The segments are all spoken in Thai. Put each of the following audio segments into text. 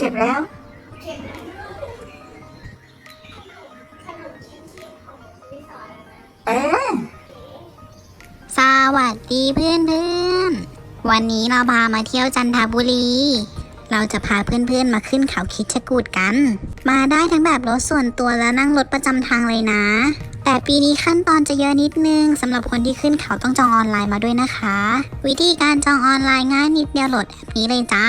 เก็บแล้วสวัสดีเพื่อนเพื่อนวันนี้เราพามาเที่ยวจันทบุรี เราจะพาเพื่อนเพื่อนมาขึ้นเขาคิดชะกูดกัน มาได้ทั้งแบบรถส่วนตัวและนั่งรถประจำทางเลยนะ แต่ปีนี้ขั้นตอนจะเยอะนิดนึงสำหรับคนที่ขึ้นเขาต้องจองออนไลน์มาด้วยนะคะ วิธีการจองออนไลน์ง่ายนิดเดียวโหลดแอปนี้เลยจ้า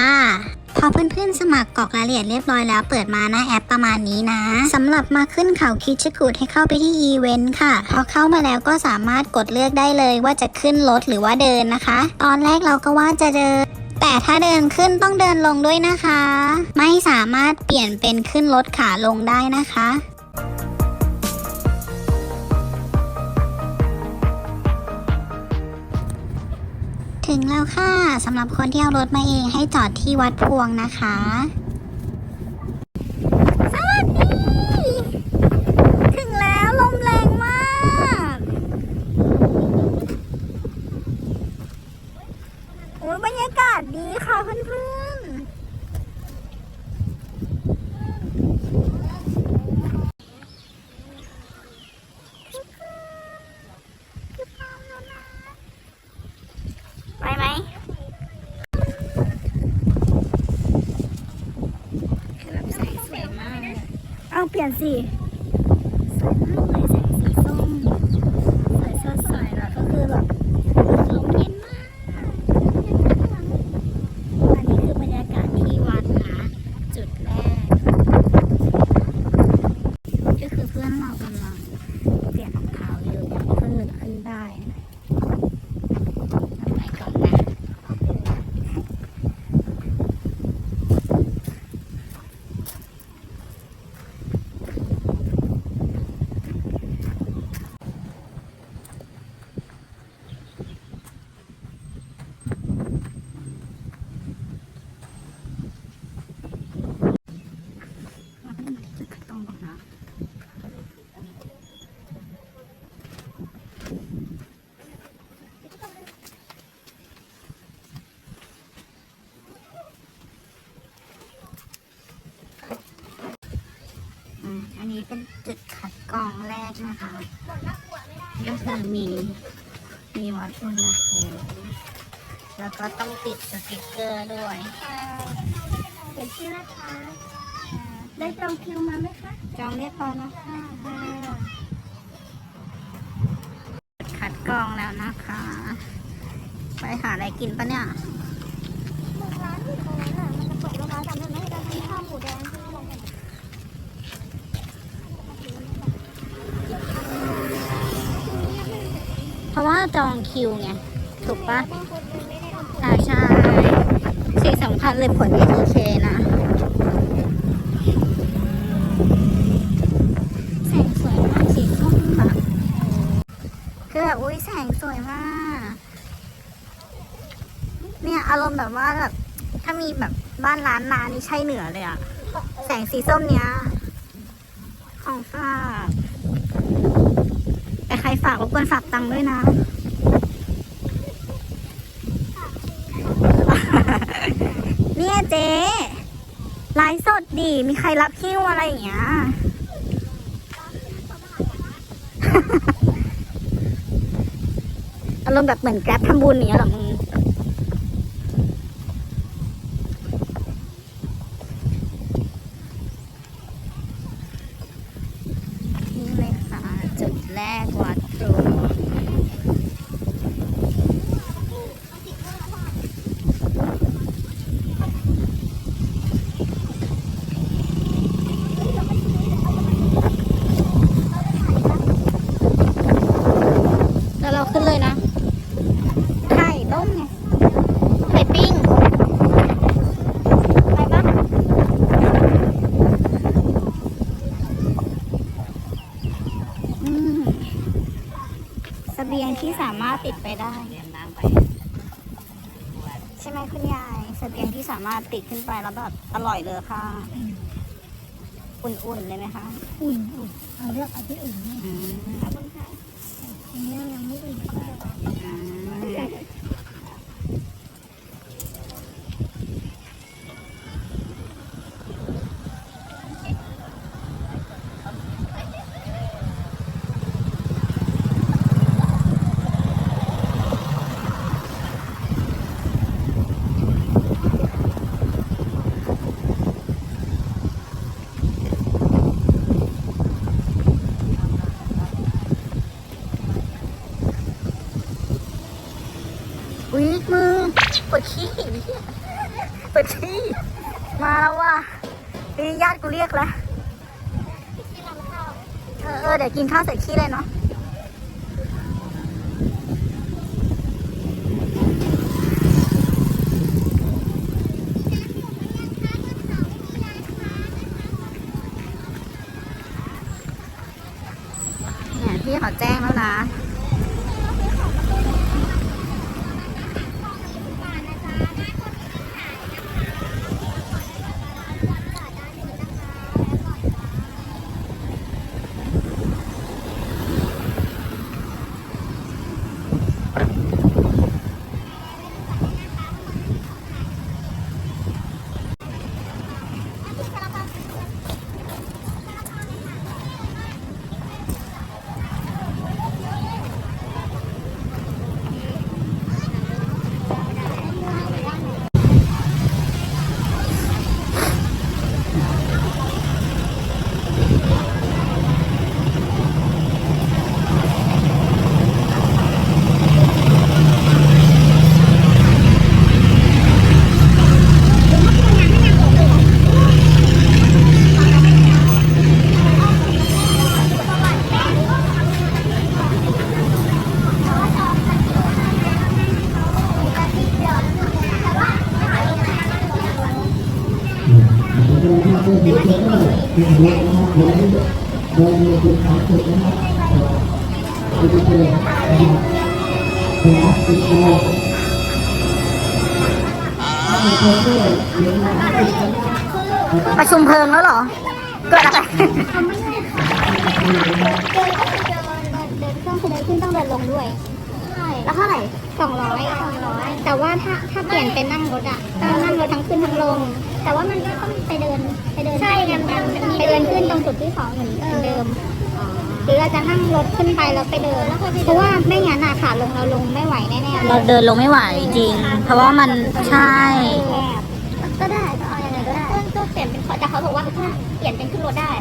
พอเพื่อนๆสมัครกรอกรายละเอียดเรียบร้อยแล้วเปิดมาหน้าแอปประมาณนี้นะสำหรับมาขึ้นเขาคิดชกูดให้เข้าไปที่อีเวนต์ค่ะ พอเข้ามาแล้วก็สามารถกดเลือกได้เลยว่าจะขึ้นรถหรือว่าเดินนะคะ ตอนแรกเราก็ว่าจะเดินแต่ถ้าเดินขึ้นต้องเดินลงด้วยนะคะ ไม่สามารถเปลี่ยนเป็นขึ้นรถขาลงได้นะคะ ถึงแล้วค่ะสำหรับคนที่เอารถมาเองให้จอดที่วัดพวงนะคะ เอาเปลี่ยนสิส รองแรกนะคะก็คือมีมีวัดอุณหภูมิแล้วก็ต้องติดสติกเกอร์ด้วยเขียนชื่อนะคะ ได้จองคิวมาไหมคะ จองเรียบร้อยแล้วค่ะคัดกรองแล้วนะคะ ไปหาอะไรกินปะเนี่ยร้านอยู่ตรงนั้นอะมันจะเปิดโรงงานจำได้ไหมร้านที่ข้าวหมูแดง จองคิวไง ถูกปะบางคนไม่ได้เอาผลอ่าใช่สิ่งสำคัญเลยผล ATK นะแสงสวยมากสีส้มค่ะคือแบบอุ้ยแสงสวยมาก เนี่ยอารมณ์แบบว่าแบบถ้ามีแบบบ้านร้านนานี่ใช่เหนือเลยอะแสงสีส้มเนี้ย ของฝาก รฝากรบกวนฝากตังค์ด้วยนะ เนี่ยเจ๊ไลฟ์สดดีมีใครรับคิวอะไรอย่างเงี้ย อารมณ์แบบเหมือนแกร็บทำบุญอย่างเงี้ยเหรอมึง นี่เลยค่ะ จุดแรกวัดพรูแล้วเราขึ้นเลยนะ ไข่ต้มไง ไข่ปิ้ง ไปปะอืม เสบียงที่สามารถติดไปได้ ใช่ไหมคุณยายเสบียงที่สามารถติดขึ้นไปแล้วแบบอร่อยเลยค่ะ อุ่นๆเลยไหมคะ อุ่นอุ่นเอาเลือกเอาที่อื่นนี่อืมอันนี้ยังไม่อุ่น อ่า ปว ดขี้ปวดขี้มาแล้วว่ะนี่ญาติกูเรียกแล้วเออเออเดี๋ยวกินข้าวใส่ขี้เลยเนาะเนี่ยพี่ขาแจ้งแล้วนะ ประชุมเพลิงแล้วเหรอเกิดอะไรเดินก็คือเดินเดินเดินเครื่องคือเดินขึ้นต้องเดินลงด้วยใช่แล้วเท่าไหร่สองร้อยสองร้อยแต่ว่าถ้าถ้าเปลี่ยนเป็นนั่งรถอะต้องนั่งรถทั้งขึ้นทั้งลง แต่ว่ามันก็ต้องไปเดินไปเดินใช่กันไปเดินขึ้นตรงจุดที่สองเหมือนเดิมหรือเราจะนั่งรถขึ้นไปแล้วไปเดินเพราะว่าไม่งั้นอะขาลงเราลงไม่ไหวแน่ๆเราเดินลงไม่ไหวจริง เพราะว่ามันใช่ก็ได้ก็เอายังไงก็ได้ก็เปลี่ยนเป็นแต่เขาบอกว่าถ้าเปลี่ยนเป็นขึ้นรถได้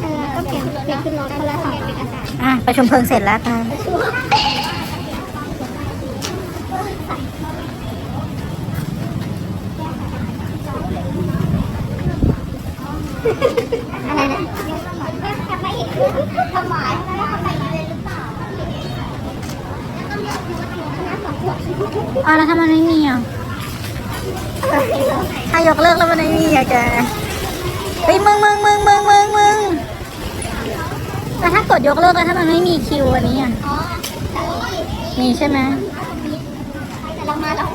เออก็เปลี่ยนเปลี่ยนขึ้นรถคนละสองเป็นอาการอะประชุมเพลิงเสร็จแล้วค่ะ อะไรนะทำไมอีกทำไมทำไมเลยหรือเปล่า อะแล้วถ้ามันไม่มีอะถ้ายกเลิกแล้วมันไม่มีอะแกเฮ้ยมึงมึงมึงมึงมึงมึงแล้วถ้ากดยกเลิกแล้วถ้ามันไม่มีคิวอันนี้อะมีใช่ไหมแต่เรามาแล้ว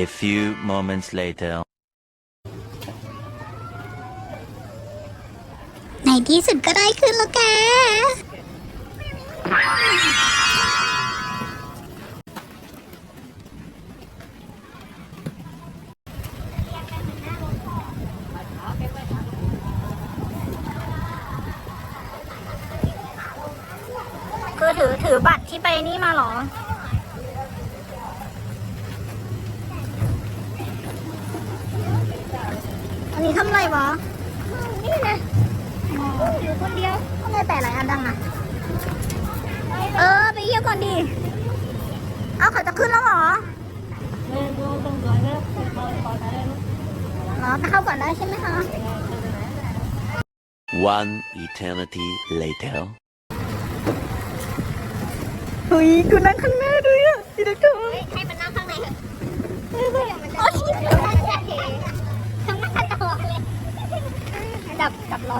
A few moments later. ใน ที่สุดก็ได้ขึ้นแล้วแกคือถือถือบัตรที่ไปนี่มาหรอ อันนี้ทำไรวะ คนเดียวทำไมแปะหลายอันดังอะ เออ ไปเยี่ยมก่อนดี เอาเขาจะขึ้นแล้วเหรอเหรอไปเข้าก่อนได้ใช่ไหมคะ One eternity later. เฮ้ยกูนั่งข้างหน้าด้วยอะดีนะกูให้มันนั่งข้างในเถอะเฮ้ยเดี๋ยวมันจะโอ๊ยเดี๋ยวมันจะเททั้งหน้าตลอดเลยจับจับล้อ